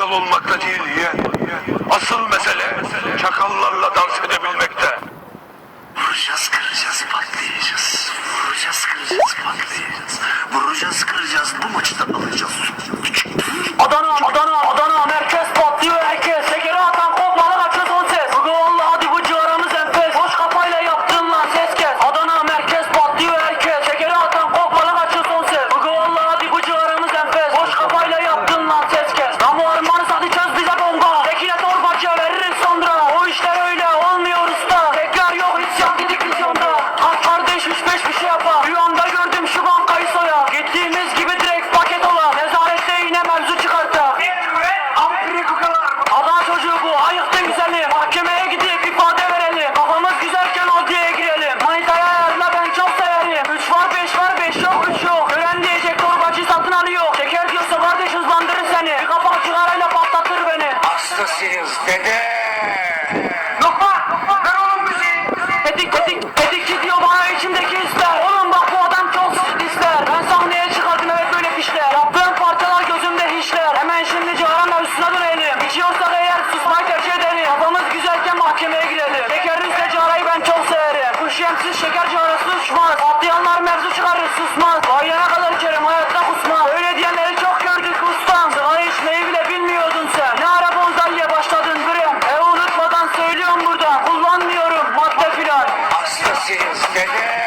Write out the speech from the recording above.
çakal olmakta değil yeğen. Asıl mesele çakallarla dans edebilmekte. Vuracağız, kıracağız, patlayacağız. Vuracağız, kıracağız, patlayacağız. Vuracağız, kıracağız, bu maçı ayıktın güzeli. Mahkemeye gidip ifade verelim. Kafamız güzelken adliyeye girelim. Manitaya ayarla ben çok severim. Üç var beş var beş yok üç yok. Gören diyecek torbacı satın alıyor. Severim Kuş yemsiz şeker carası uçmaz Atlayanlar mevzu çıkarır susmaz. Bayana kadar içerim hayatta kusmaz. Öyle diyenleri çok gördük ustam. Sigara içmeyi bile bilmiyordun sen. Ne ara bonzalya başladın bre E unutmadan söylüyorum burada. Kullanmıyorum madde filan. Hastasıyız dede.